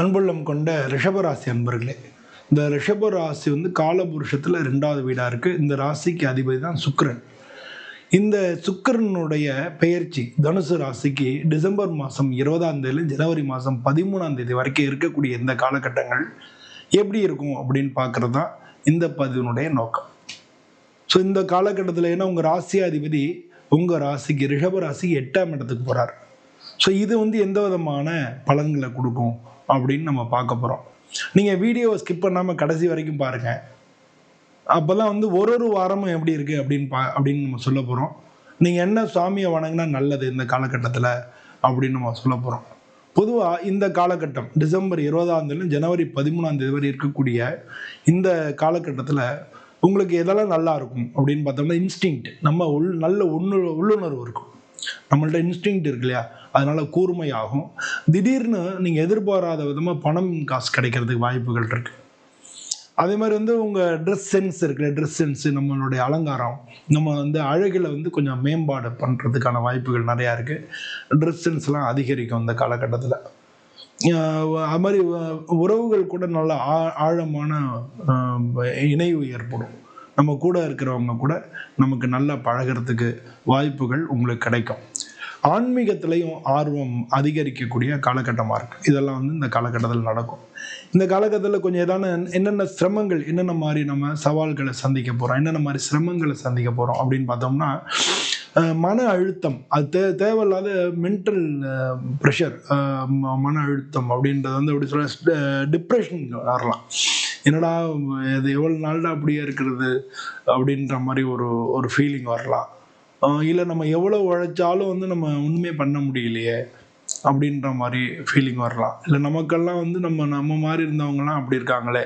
அன்புள்ளம் கொண்ட ரிஷபராசி அன்பர்களே இந்த ரிஷப ராசி வந்து காலபுருஷத்தில் ரெண்டாவது வீடாக இருக்குது இந்த ராசிக்கு அதிபதி தான் சுக்கரன். இந்த சுக்கிரனுடைய பெயர்ச்சி தனுசு ராசிக்கு டிசம்பர் மாதம் இருபதாம் தேதி ஜனவரி மாதம் பதிமூணாம் தேதி வரைக்கும் இருக்கக்கூடிய இந்த காலகட்டங்கள் எப்படி இருக்கும் அப்படின்னு பார்க்குறது தான் இந்த பதிவினுடைய நோக்கம். ஸோ இந்த காலகட்டத்தில் ஏன்னா உங்கள் ராசியாதிபதி உங்கள் ராசிக்கு ரிஷப ராசிக்கு எட்டாம் இடத்துக்கு போகிறார் ஸோ இது வந்து எந்த விதமான பலன்களை கொடுக்கும்? அப்படின்னு நம்ம பார்க்க போகிறோம் நீங்கள் வீடியோவை ஸ்கிப் பண்ணாமல் கடைசி வரைக்கும் பாருங்கள் அப்போல்லாம் வந்து ஒரு ஒரு வாரமும் எப்படி இருக்குது அப்படின்னு பா அப்படின்னு நம்ம சொல்ல போகிறோம் நீங்கள் என்ன சுவாமியை வணங்கினா நல்லது இந்த காலகட்டத்தில் அப்படின்னு நம்ம சொல்ல போகிறோம் பொதுவாக இந்த காலகட்டம் டிசம்பர் இருபதாம் தேதி ஜனவரி பதிமூணாம் தேதி வரை இருக்கக்கூடிய இந்த காலகட்டத்தில் உங்களுக்கு எதெல்லாம் நல்லா இருக்கும் அப்படின்னு பார்த்தோம்னா இன்ஸ்டிங்க்ட் நம்ம உள் நல்ல உண்ணு உள்ளுணர்வு இருக்கும். நம்மள்ட்ட இன்ஸ்டிங்க்ட் இருக்கு இல்லையா அதனால கூர்மையாகும். திடீர்னு நீங்கள் எதிர்பாராத விதமாக பணம் காசு கிடைக்கிறதுக்கு வாய்ப்புகள் இருக்கு. அதே மாதிரி வந்து உங்கள் ட்ரெஸ் சென்ஸ் இருக்குல்ல ட்ரெஸ் சென்ஸு நம்மளுடைய அலங்காரம் நம்ம வந்து அழகில் வந்து கொஞ்சம் மேம்பாடு பண்ணுறதுக்கான வாய்ப்புகள் நிறையா இருக்குது ட்ரெஸ் சென்ஸ்லாம் அதிகரிக்கும் இந்த காலகட்டத்தில். அது மாதிரி உறவுகள் கூட நல்ல ஆழமான இணைவு ஏற்படும். நம்ம கூட இருக்கிறவங்க கூட நமக்கு நல்லா பழகிறதுக்கு வாய்ப்புகள் உங்களுக்கு கிடைக்கும். ஆன்மீகத்திலையும் ஆர்வம் அதிகரிக்கக்கூடிய காலகட்டமாக இருக்குது இதெல்லாம் வந்து இந்த காலகட்டத்தில் நடக்கும். இந்த காலகட்டத்தில் கொஞ்சம் ஏதான என்னென்ன சிரமங்கள் என்னென்ன மாதிரி நம்ம சவால்களை சந்திக்க போகிறோம் என்னென்ன மாதிரி சிரமங்களை சந்திக்க போகிறோம் அப்படின்னு பார்த்தோம்னா மன அழுத்தம். அது தே தேவையில்லாத மென்டல் ப்ரெஷர் மன அழுத்தம் அப்படின்றது வந்து அப்படி சொல்ல டிப்ரெஷன் வரலாம். என்னடா இது எவ்வளோ நாள்டா அப்படியே இருக்கிறது அப்படின்ற மாதிரி ஒரு ஒரு ஃபீலிங் வரலாம். இல்லை நம்ம எவ்வளோ உழைச்சாலும் வந்து நம்ம ஒன்றுமே பண்ண முடியலையே அப்படின்ற மாதிரி ஃபீலிங் வரலாம். இல்லை நமக்கெல்லாம் வந்து நம்ம நம்ம மாதிரி இருந்தவங்கலாம் அப்படி இருக்காங்களே.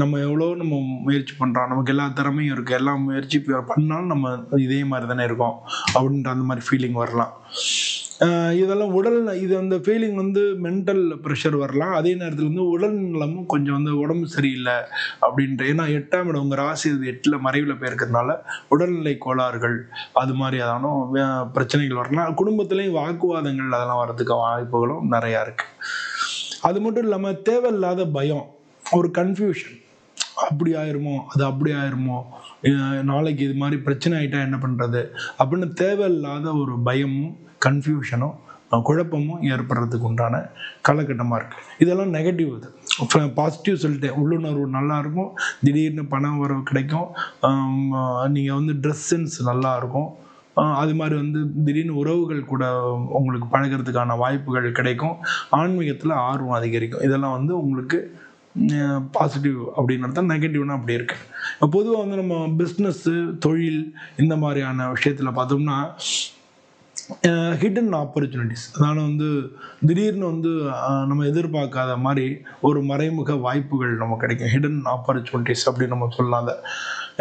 நம்ம எவ்வளோ நம்ம முயற்சி பண்ணுறோம் நமக்கு எல்லா திறமையும் இருக்குது எல்லா முயற்சி பண்ணாலும் நம்ம இதே மாதிரி தானே இருக்கோம். அப்படின்ற அந்த மாதிரி ஃபீலிங் வரலாம். இதெல்லாம் உடல் இது அந்த ஃபீலிங் வந்து மென்டல் ப்ரெஷர் வரலாம். அதே நேரத்தில் வந்து உடல் நலமும் கொஞ்சம் வந்து உடம்பு சரியில்லை அப்படின்ற ஏன்னா எட்டாம் இடம் உங்கள் ராசி இது எட்டில் மறைவில் போயிருக்கிறதுனால உடல்நிலை கோளாறுகள் அது மாதிரி அதானும் பிரச்சனைகள் வரலாம். குடும்பத்துலேயும் வாக்குவாதங்கள் அதெல்லாம் வர்றதுக்கு வாய்ப்புகளும் நிறையா இருக்குது அது மட்டும் இல்லாமல் தேவையில்லாத பயம் ஒரு கன்ஃபியூஷன் அப்படி ஆயிருமோ அது அப்படி ஆயிருமோ நாளைக்கு இது மாதிரி பிரச்சனை ஆயிட்டா என்ன பண்ணுறது அப்படின்னு தேவையில்லாத ஒரு பயமும் கன்ஃபியூஷனும் குழப்பமும் ஏற்படுறதுக்கு உண்டான காலகட்டமாக இருக்குது இதெல்லாம் நெகட்டிவ் இது. பாசிட்டிவ் சொல்லிட்டு உள்ளுணர்வு நல்லாயிருக்கும் திடீர்னு பணம் வரவு கிடைக்கும். நீங்கள் வந்து ட்ரெஸ் சென்ஸ் நல்லா இருக்கும். அது மாதிரி வந்து திடீர்னு உறவுகள் கூட உங்களுக்கு பழகிறதுக்கான வாய்ப்புகள் கிடைக்கும். ஆன்மீகத்தில் ஆர்வம் அதிகரிக்கும். இதெல்லாம் வந்து உங்களுக்கு பாசிட்டிவ் அப்படின்னு தான் நெகட்டிவ்னா அப்படி இருக்கு. பொதுவாக வந்து நம்ம பிஸ்னஸ்ஸு தொழில் இந்த மாதிரியான விஷயத்தில் பார்த்தோம்னா ஹிடன் ஆப்பர்ச்சுனிட்டிஸ் அதனால் வந்து திடீர்னு வந்து நம்ம எதிர்பார்க்காத மாதிரி ஒரு மறைமுக வாய்ப்புகள் நமக்கு கிடைக்கும். ஹிடன் ஆப்பர்ச்சுனிட்டிஸ் அப்படின்னு நம்ம சொல்லலாம் அதை.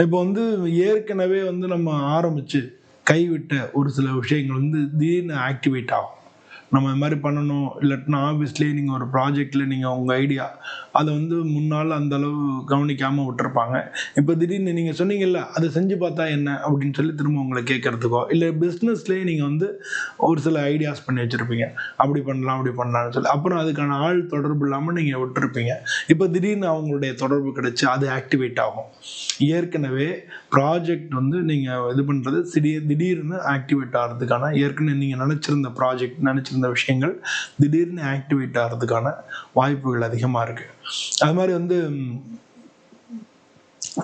இப்போ வந்து ஏற்கனவே வந்து நம்ம ஆரம்பித்து கைவிட்ட ஒரு சில விஷயங்கள் வந்து திடீர்னு ஆக்டிவேட் ஆகும். நம்ம இது மாதிரி பண்ணணும். இல்லாட்டினா ஆஃபீஸ்லேயே நீங்கள் ஒரு ப்ராஜெக்டில் நீங்கள் உங்கள் ஐடியா அதை வந்து முன்னால் அந்த அளவு கவனிக்காமல் விட்டுருப்பாங்க. இப்போ திடீர்னு நீங்கள் சொன்னீங்கல்ல அதை செஞ்சு பார்த்தா என்ன அப்படின்னு சொல்லி திரும்ப உங்களை கேட்குறதுக்கோ இல்லை பிஸ்னஸ்லேயே நீங்கள் வந்து ஒரு சில ஐடியாஸ் பண்ணி வச்சுருப்பீங்க. அப்படி பண்ணலாம் அப்படி பண்ணலாம்னு சொல்லி. அப்புறம் அதுக்கான ஆள் தொடர்பு இல்லாமல் நீங்கள் விட்டுருப்பீங்க. இப்போ திடீர்னு அவங்களுடைய தொடர்பு கிடச்சி அது ஆக்டிவேட் ஆகும். ஏற்கனவே ப்ராஜெக்ட் வந்து நீங்கள் இது பண்ணுறது திடீர் திடீர்னு ஆக்டிவேட் ஆகிறதுக்கான ஏற்கனவே நீங்கள் நினச்சிருந்த ப்ராஜெக்ட் நினச்சிருந்த விஷயங்கள் திடீர்னு ஆக்டிவேட் ஆகிறதுக்கான வாய்ப்புகள் அதிகமாக இருக்குது அது மாதிரி வந்து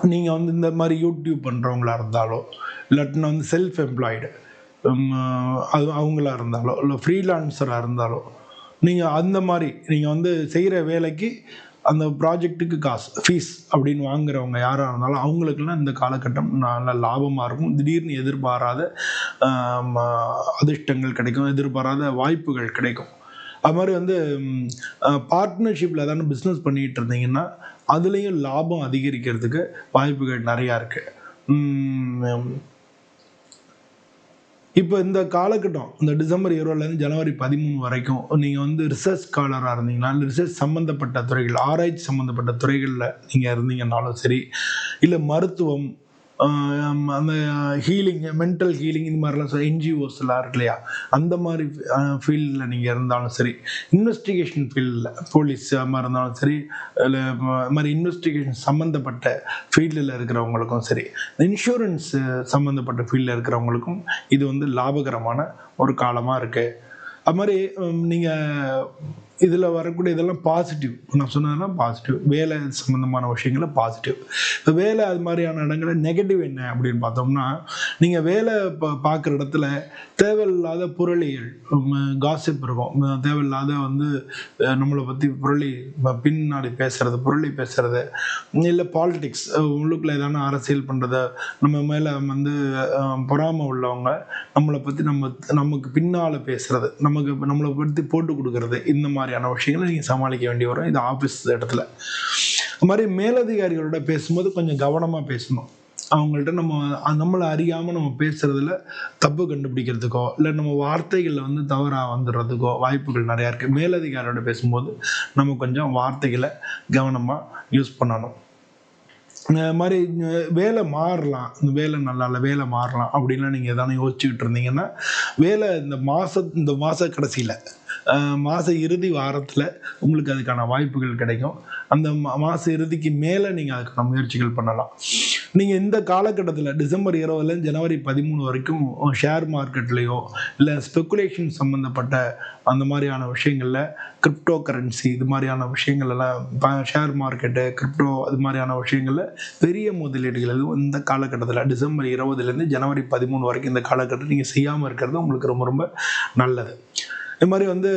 நீங்கள் வந்து இந்த மாதிரி யூடியூப் பண்ணுறவங்களா இருந்தாலோ இல்லாட்டினா வந்து செல்ஃப் எம்ப்ளாய்டு அது அவங்களா இருந்தாலோ இல்லை ஃப்ரீலான்சராக இருந்தாலோ நீங்கள் அந்த மாதிரி நீங்கள் வந்து செய்கிற வேலைக்கு அந்த ப்ராஜெக்ட்டுக்கு காசு ஃபீஸ் அப்படின்னு வாங்குறவங்க யாராக இருந்தாலும் அவங்களுக்குலாம் இந்த காலகட்டம் நல்ல லாபமாக இருக்கும். திடீர்னு எதிர்பாராத அதிர்ஷ்டங்கள் கிடைக்கும் எதிர்பாராத வாய்ப்புகள் கிடைக்கும். அது மாதிரி வந்து பார்ட்னர்ஷிப்பில் ஏதாவது பிஸ்னஸ் பண்ணிகிட்டு இருந்தீங்கன்னா அதுலேயும் லாபம் அதிகரிக்கிறதுக்கு வாய்ப்புகள் நிறையா இருக்குது இப்போ இந்த காலகட்டம் இந்த டிசம்பர் இருபதுலேருந்து ஜனவரி பதிமூணு வரைக்கும் நீங்கள் வந்து ரிசர்ச் ஸ்காலராக இருந்தீங்கன்னா இல்லை ரிசர்ச் சம்மந்தப்பட்ட துறைகள் ஆராய்ச்சி சம்மந்தப்பட்ட துறைகளில் நீங்கள் இருந்தீங்கன்னாலும் சரி இல்லை மருத்துவம் அந்த ஹீலிங் மென்டல் ஹீலிங் இந்த மாதிரிலாம் சொல்ல என்ஜிஓஸ்லாம் இருக்கு இல்லையா? அந்த மாதிரி ஃபீல்டில் நீங்கள் இருந்தாலும் சரி இன்வெஸ்டிகேஷன் ஃபீல்டில் போலீஸ் மாதிரி இருந்தாலும் சரி இல்லை மாதிரி இன்வெஸ்டிகேஷன் சம்மந்தப்பட்ட ஃபீல்டில் இருக்கிறவங்களுக்கும் சரி இன்சூரன்ஸ் சம்மந்தப்பட்ட ஃபீல்டில் இருக்கிறவங்களுக்கும் இது வந்து லாபகரமான ஒரு காலமாக இருக்குது அது மாதிரி நீங்கள் இதில் வரக்கூடிய இதெல்லாம் பாசிட்டிவ் நான் சொன்னதெல்லாம் பாசிட்டிவ் வேலை சம்மந்தமான விஷயங்கள பாசிட்டிவ் இப்போ வேலை அது மாதிரியான இடங்களில் நெகட்டிவ் என்ன அப்படின்னு பார்த்தோம்னா நீங்கள் வேலை பா பார்க்குற இடத்துல தேவையில்லாத புரளிகள் காசிப் இருக்கும். தேவையில்லாத வந்து நம்மளை பற்றி புரளி பின்னாடி பேசுறது புரளி பேசுறது இல்லை பாலிடிக்ஸ் உள்ளுக்குள்ள ஏதான அரசியல் பண்ணுறத நம்ம மேலே வந்து பொறாமை உள்ளவங்க நம்மளை பற்றி நம்ம நமக்கு பின்னால் பேசுறது நமக்கு நம்மளை பற்றி போட்டு கொடுக்கறது இந்த மாதிரி மாதிரியான விஷயங்களை நீங்கள் சமாளிக்க வேண்டி வரும். இது ஆஃபீஸ் இடத்துல. அது மாதிரி மேலதிகாரிகளோட பேசும்போது கொஞ்சம் கவனமாக பேசணும். அவங்கள்ட்ட நம்ம நம்மளை அறியாமல் நம்ம பேசுறதுல தப்பு கண்டுபிடிக்கிறதுக்கோ இல்லை நம்ம வார்த்தைகளில் வந்து தவறாக வந்துடுறதுக்கோ வாய்ப்புகள் நிறையா இருக்குது மேலதிகாரியோட பேசும்போது நம்ம கொஞ்சம் வார்த்தைகளை கவனமாக யூஸ் பண்ணணும். மாதிரி வேலை மாறலாம். இந்த வேலை நல்லா இல்லை வேலை மாறலாம். அப்படின்லாம் நீங்கள் எதானே யோசிச்சுக்கிட்டு இருந்தீங்கன்னா வேலை இந்த மாத இந்த மாத கடைசியில் மாத இறுதி வாரத்தில் உங்களுக்கு அதுக்கான வாய்ப்புகள் கிடைக்கும். அந்த மா- மாத இறுதிக்கு மேலே நீங்கள் அதுக்கான முயற்சிகள் பண்ணலாம். நீங்கள் இந்த காலகட்டத்தில் டிசம்பர் இருபதுலேருந்து ஜனவரி பதிமூணு வரைக்கும் ஷேர் மார்க்கெட்லேயோ இல்லை ஸ்பெக்குலேஷன் சம்மந்தப்பட்ட அந்த மாதிரியான விஷயங்களில் கிரிப்டோ கரன்சி இது மாதிரியான விஷயங்கள் எல்லாம் ஷேர் மார்க்கெட்டு கிரிப்டோ அது மாதிரியான விஷயங்களில் பெரிய முதலீடுகள் எதுவும் இந்த காலகட்டத்தில் டிசம்பர் இருபதுலேருந்து ஜனவரி பதிமூணு வரைக்கும் இந்த காலகட்டத்தில் நீங்கள் செய்யாமல் இருக்கிறது உங்களுக்கு ரொம்ப ரொம்ப நல்லது. இது மாதிரி வந்து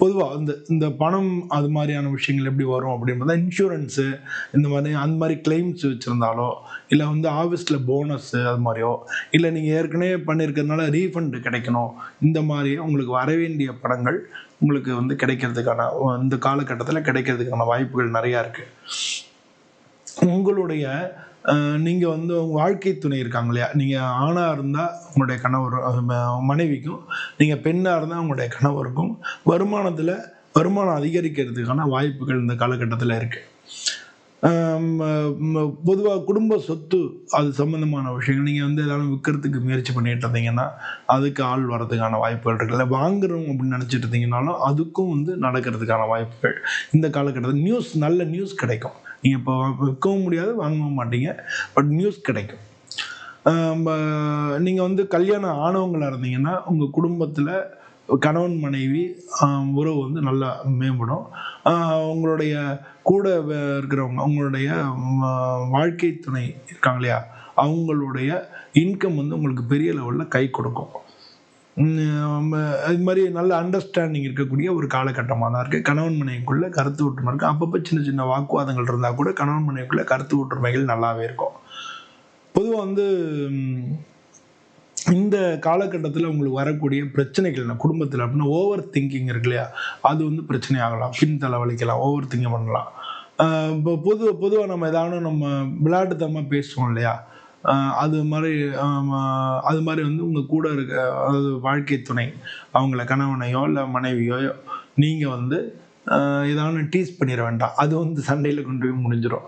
பொதுவாக இந்த இந்த பணம் அது மாதிரியான விஷயங்கள் எப்படி வரும் அப்படின்றத இன்சூரன்ஸு இந்த மாதிரி அந்த மாதிரி கிளைம்ஸ் வச்சுருந்தாலோ இல்லை வந்து ஆஃபீஸில் போனஸ்ஸு அது மாதிரியோ இல்லை நீங்கள் ஏற்கனவே பண்ணியிருக்கிறதுனால ரீஃபண்டு கிடைக்கணும் இந்த மாதிரி உங்களுக்கு வர வேண்டிய படங்கள் உங்களுக்கு வந்து கிடைக்கிறதுக்கான இந்த காலகட்டத்தில் கிடைக்கிறதுக்கான வாய்ப்புகள் நிறையா இருக்குது உங்களுடைய நீங்கள் வந்து உங்கள் வாழ்க்கை துணை இருக்காங்க இல்லையா? நீங்கள் ஆணாக இருந்தால் உங்களுடைய கணவர் மனைவிக்கும் நீங்கள் பெண்ணாக இருந்தால் உங்களுடைய கணவருக்கும் வருமானத்தில் வருமானம் அதிகரிக்கிறதுக்கான வாய்ப்புகள் இந்த காலகட்டத்தில் இருக்குது பொதுவாக குடும்ப சொத்து அது சம்மந்தமான விஷயங்கள். நீங்கள் வந்து எதாவது விற்கிறதுக்கு முயற்சி பண்ணிட்டு இருந்தீங்கன்னா அதுக்கு ஆள் வர்றதுக்கான வாய்ப்புகள் இருக்குல்ல வாங்குறோம் அப்படின்னு நினச்சிட்டு இருந்தீங்கனாலும் அதுக்கும் வந்து நடக்கிறதுக்கான வாய்ப்புகள். இந்த காலகட்டத்தில் நியூஸ் நல்ல நியூஸ் கிடைக்கும். நீங்கள் இப்போ விற்கவும் முடியாது வாங்கவும் மாட்டீங்க. பட் நியூஸ் கிடைக்கும். நீங்கள் வந்து கல்யாணம் ஆனவங்களாக இருந்தீங்கன்னா உங்கள் குடும்பத்தில் கணவன் மனைவி உறவு வந்து நல்லா மேம்படும். உங்களுடைய கூட இருக்கிறவங்க உங்களுடைய வாழ்க்கை துணை இருக்காங்க இல்லையா? அவங்களுடைய இன்கம் வந்து உங்களுக்கு பெரிய லெவலில் கை கொடுக்கும். அது மாதிரி நல்ல அண்டர்ஸ்டாண்டிங் இருக்கக்கூடிய ஒரு காலகட்டமாக தான் இருக்குது கணவன் மனைவிக்குள்ளே கருத்து ஒற்றுமை இருக்குது அப்பப்போ சின்ன சின்ன வாக்குவாதங்கள் இருந்தால் கூட கணவன் மனைவிக்குள்ளே கருத்து ஒற்றுமைகள் நல்லாவே இருக்கும். பொதுவாக வந்து இந்த காலகட்டத்தில் உங்களுக்கு வரக்கூடிய பிரச்சனைகள் குடும்பத்தில் அப்படின்னா ஓவர் திங்கிங் இருக்கு இல்லையா? அது வந்து பிரச்சனை ஆகலாம் பின் தலைவலிக்கலாம் ஓவர் திங்கிங் பண்ணலாம் இப்போ பொது பொதுவாக நம்ம ஏதாவது நம்ம விளையாட்டுத்தனமாக பேசுவோம் இல்லையா? அது மாதிரி அது மாதிரி வந்து உங்கள் கூட இருக்க அதாவது வாழ்க்கை துணை அவங்கள கணவனையோ இல்லை மனைவியோ நீங்கள் வந்து ஏதாவது டீஸ் பண்ணிட வேண்டாம். அது வந்து சண்டையில் கொண்டு போய் முடிஞ்சிடும்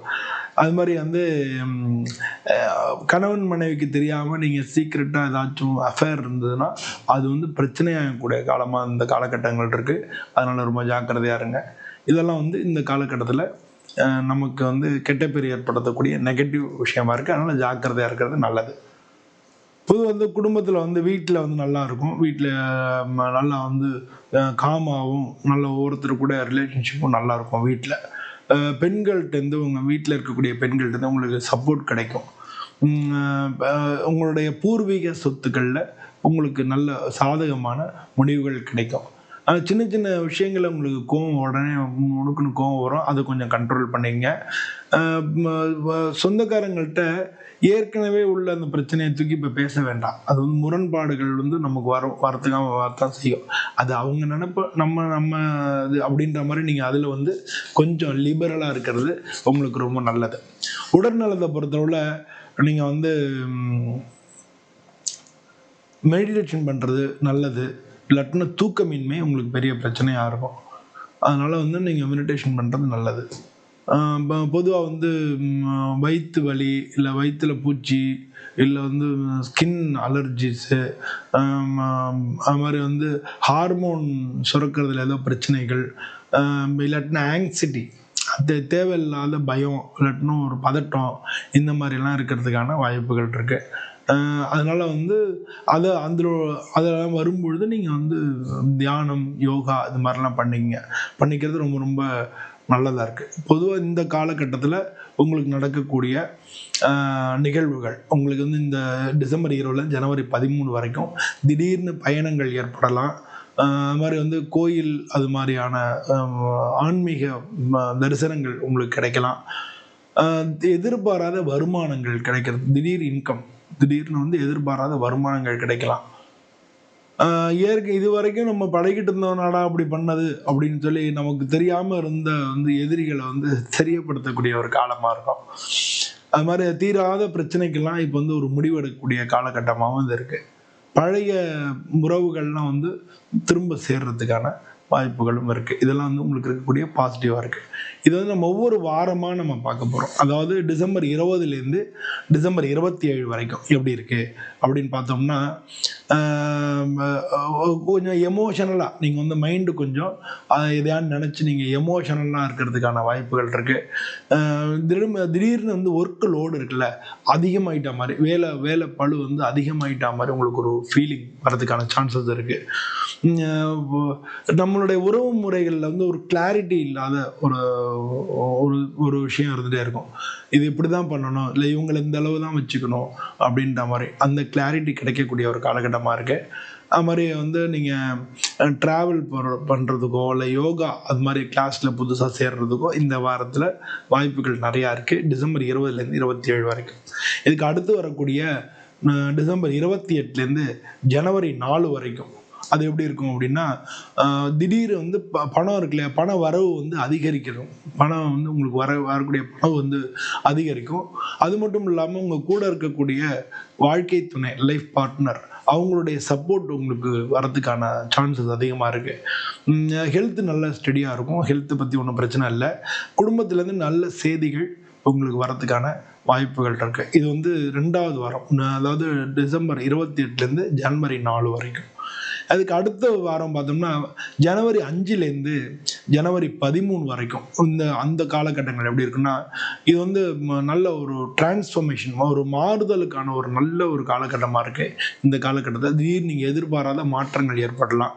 அது மாதிரி வந்து கணவன் மனைவிக்கு தெரியாமல் நீங்கள் சீக்ரெட்டாக ஏதாச்சும் அஃபேர் இருந்ததுன்னா அது வந்து பிரச்சனையாகக்கூடிய காலமாக இந்த காலகட்டங்கள் இருக்குது அதனால் ரொம்ப ஜாக்கிரதையாக இருங்க. இதெல்லாம் வந்து இந்த காலகட்டத்தில் நமக்கு வந்து கெட்ட பேர் ஏற்படுத்தக்கூடிய நெகட்டிவ் விஷயமா இருக்குது அதனால் ஜாக்கிரதையாக இருக்கிறது நல்லது. பொது வந்து குடும்பத்தில் வந்து வீட்டில் வந்து நல்லா இருக்கும். வீட்டில் நல்லா வந்து காமாகவும் நல்ல ஒவ்வொருத்தர் கூட ரிலேஷன்ஷிப்பும் நல்லா இருக்கும் வீட்டில் பெண்கள்கிட்டேருந்து உங்கள் வீட்டில் இருக்கக்கூடிய பெண்கள்கிட்ட உங்களுக்கு சப்போர்ட் கிடைக்கும். உங்களுடைய பூர்வீக சொத்துக்களில் உங்களுக்கு நல்ல சாதகமான முடிவுகள் கிடைக்கும். சின்ன சின்ன விஷயங்களை உங்களுக்கு கோவம் உடனே உனக்குன்னு கோவம் வரும். அதை கொஞ்சம் கண்ட்ரோல் பண்ணிங்க. சொந்தக்காரங்கள்ட்ட ஏற்கனவே உள்ள அந்த பிரச்சனையை தூக்கி இப்போ பேச வேண்டாம். அது வந்து முரண்பாடுகள் வந்து நமக்கு வர வரத்துக்காக வரத்தான் செய்யும். அது அவங்க நினைப்ப நம்ம நம்ம இது அப்படின்ற மாதிரி நீங்கள் அதில் வந்து கொஞ்சம் லிபரலாக இருக்கிறது உங்களுக்கு ரொம்ப நல்லது. உடல்நலத்தை பொறுத்தவரை நீங்கள் வந்து மெடிடேஷன் பண்ணுறது நல்லது. இல்லாட்டினா தூக்கமின்மை உங்களுக்கு பெரிய பிரச்சனையாக இருக்கும். அதனால் வந்து நீங்கள் மெடிடேஷன் பண்ணுறது நல்லது. பொதுவாக வந்து வயிற்று வலி இல்லை வயிற்றுல பூச்சி இல்லை வந்து ஸ்கின் அலர்ஜிஸு அது மாதிரி வந்து ஹார்மோன் சுரக்கிறதுல ஏதோ பிரச்சனைகள் இல்லாட்டினா ஆங்ஸிட்டி அது தேவையில்லாத பயம் இல்லாட்டினா ஒரு பதட்டம் இந்த மாதிரிலாம் இருக்கிறதுக்கான வாய்ப்புகள் இருக்குது அதனால் வந்து அதை அதில் அதெல்லாம் வரும்பொழுது நீங்கள் வந்து தியானம் யோகா இது மாதிரிலாம் பண்ணிக்கங்க. பண்ணிக்கிறது ரொம்ப ரொம்ப நல்லதாக இருக்குது பொதுவாக இந்த காலகட்டத்தில் உங்களுக்கு நடக்கக்கூடிய நிகழ்வுகள் உங்களுக்கு வந்து இந்த டிசம்பர் இருபதுல ஜனவரி பதிமூணு வரைக்கும் திடீர்னு பயணங்கள் ஏற்படலாம். அது மாதிரி வந்து கோயில் அது மாதிரியான ஆன்மீக ம- தரிசனங்கள் உங்களுக்கு கிடைக்கலாம். எதிர்பாராத வருமானங்கள் கிடைக்கிறது திடீர் இன்கம் திடீர்னு வந்து எதிர்பாராத வருமானங்கள் கிடைக்கலாம். ஆஹ் இது வரைக்கும் நம்ம பழகிட்டு இருந்தவனாடா அப்படி பண்ணது அப்படின்னு சொல்லி நமக்கு தெரியாம இருந்த வந்து எதிரிகளை வந்து தெரியப்படுத்தக்கூடிய ஒரு காலமா இருக்கும். அது மாதிரி தீராத பிரச்சனைக்கெல்லாம் இப்போ வந்து ஒரு முடிவெடுக்கக்கூடிய காலகட்டமாகவும் இது இருக்கு. பழைய உறவுகள்லாம் வந்து திரும்ப சேர்றதுக்கான வாய்ப்புகளும் இருக்குது இதெல்லாம் வந்து உங்களுக்கு இருக்கக்கூடிய பாசிட்டிவாக இருக்குது இது வந்து நம்ம ஒவ்வொரு வாரமாக நம்ம பார்க்க போகிறோம் அதாவது டிசம்பர் இருபதுலேருந்து டிசம்பர் இருபத்தி ஏழு வரைக்கும் எப்படி இருக்குது அப்படின்னு பார்த்தோம்னா கொஞ்சம் எமோஷனலாக நீங்கள் வந்து மைண்டு கொஞ்சம் எதையான்னு நினச்சி நீங்கள் எமோஷனலாக இருக்கிறதுக்கான வாய்ப்புகள் இருக்குது திடீர்னு திடீர்னு வந்து ஒர்க்கு லோடு இருக்குல்ல அதிகமாயிட்ட மாதிரி வேலை வேலை பளு வந்து அதிகமாயிட்ட மாதிரி உங்களுக்கு ஒரு ஃபீலிங் வரதுக்கான சான்சஸ் இருக்குது நம்மளுடைய உறவு முறைகளில் வந்து ஒரு கிளாரிட்டி இல்லாத ஒரு ஒரு ஒரு விஷயம் இருந்துகிட்டே இருக்கும். இது இப்படி தான் பண்ணணும். இல்லை இவங்களை இந்த அளவு தான் வச்சுக்கணும் அப்படின்ற மாதிரி. அந்த கிளாரிட்டி கிடைக்கக்கூடிய ஒரு காலகட்டமாக இருக்குது அது மாதிரி வந்து நீங்கள் ட்ராவல் பண்ணுறதுக்கோ இல்லை யோகா அது மாதிரி கிளாஸில் புதுசாக சேர்றதுக்கோ இந்த வாரத்தில் வாய்ப்புகள் நிறையா இருக்குது டிசம்பர் இருபதுலேருந்து இருபத்தி ஏழு வரைக்கும். இதுக்கு அடுத்து வரக்கூடிய டிசம்பர் இருபத்தி எட்டுலேருந்து ஜனவரி நாலு வரைக்கும். அது எப்படி இருக்கும் அப்படின்னா திடீர் வந்து ப- பணம் இருக்குல்ல பண வரவு வந்து அதிகரிக்கணும். பணம் வந்து உங்களுக்கு வர வரக்கூடிய பணம் வந்து அதிகரிக்கும். அது மட்டும் இல்லாமல் உங்கள் கூட இருக்கக்கூடிய வாழ்க்கை துணை லைஃப் பார்ட்னர் அவங்களுடைய சப்போர்ட் உங்களுக்கு வரதுக்கான சான்சஸ் அதிகமாக இருக்குது ஹெல்த் நல்ல ஸ்டடியாக இருக்கும். ஹெல்த்தை பற்றி ஒன்றும் பிரச்சனை இல்லை. குடும்பத்துலேருந்து நல்ல செய்திகள் உங்களுக்கு வரதுக்கான வாய்ப்புகள் இருக்குது இது வந்து ரெண்டாவது வாரம். அதாவது டிசம்பர் இருபத்தி எட்டுலேருந்து ஜனவரி நாலு வரைக்கும். அதுக்கு அடுத்த வாரம் பார்த்தோம்னா ஜனவரி அஞ்சுலேருந்து ஜனவரி பதிமூணு வரைக்கும் இந்த அந்த காலகட்டங்கள் எப்படி இருக்குன்னா இது வந்து ம- நல்ல ஒரு டிரான்ஸ்ஃபர்மேஷன் ஒரு மாறுதலுக்கான ஒரு நல்ல ஒரு காலகட்டமாக இருக்குது இந்த காலகட்டத்தில். திடீர் நீங்கள் எதிர்பாராத மாற்றங்கள் ஏற்படலாம்.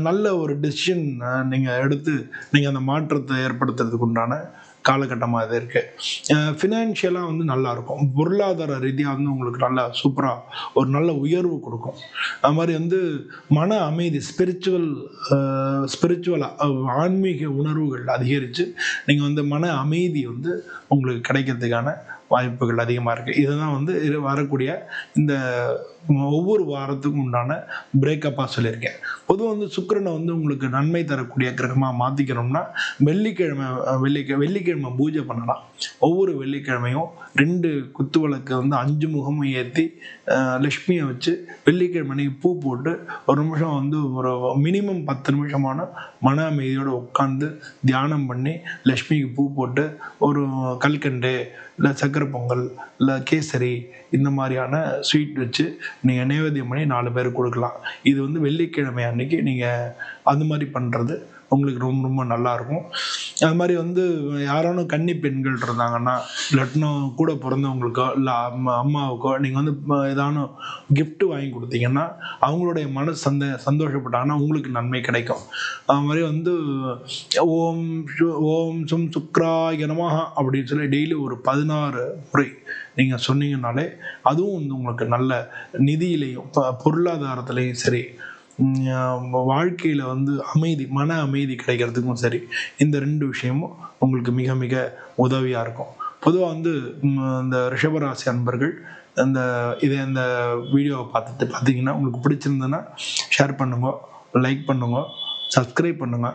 நல்ல ஒரு டெசிஷன் நீங்கள் எடுத்து நீங்கள் அந்த மாற்றத்தை ஏற்படுத்துறதுக்கு உண்டான காலகட்டமாக இது இருக்குது ஃபினான்ஷியலாக வந்து நல்லா இருக்கும் பொருளாதார ரீதியாக வந்து உங்களுக்கு நல்லா சூப்பராக ஒரு நல்ல உயர்வு கொடுக்கும். அது மாதிரி வந்து மன அமைதி ஸ்பிரிச்சுவல் ஸ்பிரிச்சுவலாக ஆன்மீக உணர்வுகள் அதிகரித்து நீங்கள் வந்து மன அமைதி வந்து உங்களுக்கு கிடைக்கிறதுக்கான வாய்ப்புகள் அதிகமாக இருக்குது இதுதான் வந்து இது வரக்கூடிய இந்த ஒவ்வொரு வாரத்துக்கும் உண்டான பிரேக்கப்பாக சொல்லியிருக்கேன். பொதுவாக வந்து சுக்கரனை வந்து உங்களுக்கு நன்மை தரக்கூடிய கிரகமாக மாற்றிக்கணும்னா வெள்ளிக்கிழமை அஹ், வெள்ளிக்க வெள்ளிக்கிழமை பூஜை பண்ணலாம். ஒவ்வொரு வெள்ளிக்கிழமையும் ரெண்டு குத்து விளக்கு வந்து அஞ்சு முகமும் ஏற்றி லக்ஷ்மியை வச்சு வெள்ளிக்கிழமை பூ போட்டு ஒரு நிமிஷம் வந்து ஒரு மினிமம் பத்து நிமிஷமான மன அமைதியோடு உட்காந்து தியானம் பண்ணி லக்ஷ்மிக்கு பூ போட்டு ஒரு கல்கண்டு இல்லை சக்கரை பொங்கல் இல்லை கேசரி இந்த மாதிரியான ஸ்வீட் வச்சு நீங்கள் நைவேத்தியம் பண்ணி நாலு பேருக்கு கொடுக்கலாம். இது வந்து வெள்ளிக்கிழமை அன்னைக்கு நீங்கள் அந்த மாதிரி பண்ணுறது உங்களுக்கு ரொம்ப ரொம்ப நல்லா இருக்கும் அது மாதிரி வந்து யாரானும் கன்னி பெண்கள் இருந்தாங்கன்னா இல்லாட்டினா கூட பிறந்தவங்களுக்கோ இல்லை அம்மா அம்மாவுக்கோ நீங்கள் வந்து ஏதானும் கிஃப்ட்டு வாங்கி கொடுத்தீங்கன்னா அவங்களுடைய மனசு சந்த சந்தோஷப்பட்டாங்கன்னா உங்களுக்கு நன்மை கிடைக்கும். அது மாதிரி வந்து ஓம் ஓம் சும் சுக்ராய இனமாக அப்படின்னு சொல்லி டெய்லி ஒரு பதினாறு முறை நீங்கள் சொன்னீங்கனாலே அதுவும் வந்து உங்களுக்கு நல்ல நிதியிலையும் பொருளாதாரத்துலேயும் சரி வாழ்க்கையில் வந்து அமைதி மன அமைதி கிடைக்கிறதுக்கும் சரி இந்த ரெண்டு விஷயமும் உங்களுக்கு மிக மிக உதவியாக இருக்கும். பொதுவாக வந்து இந்த ரிஷபராசி அன்பர்கள் அந்த இதை அந்த வீடியோவை பார்த்துட்டு பார்த்தீங்கன்னா உங்களுக்கு பிடிச்சிருந்ததுன்னா ஷேர் பண்ணுங்க லைக் பண்ணுங்க சப்ஸ்கிரைப் பண்ணுங்க.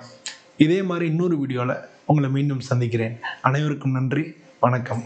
இதே மாதிரி இன்னொரு வீடியோவில் உங்களை மீண்டும் சந்திக்கிறேன். அனைவருக்கும் நன்றி வணக்கம்.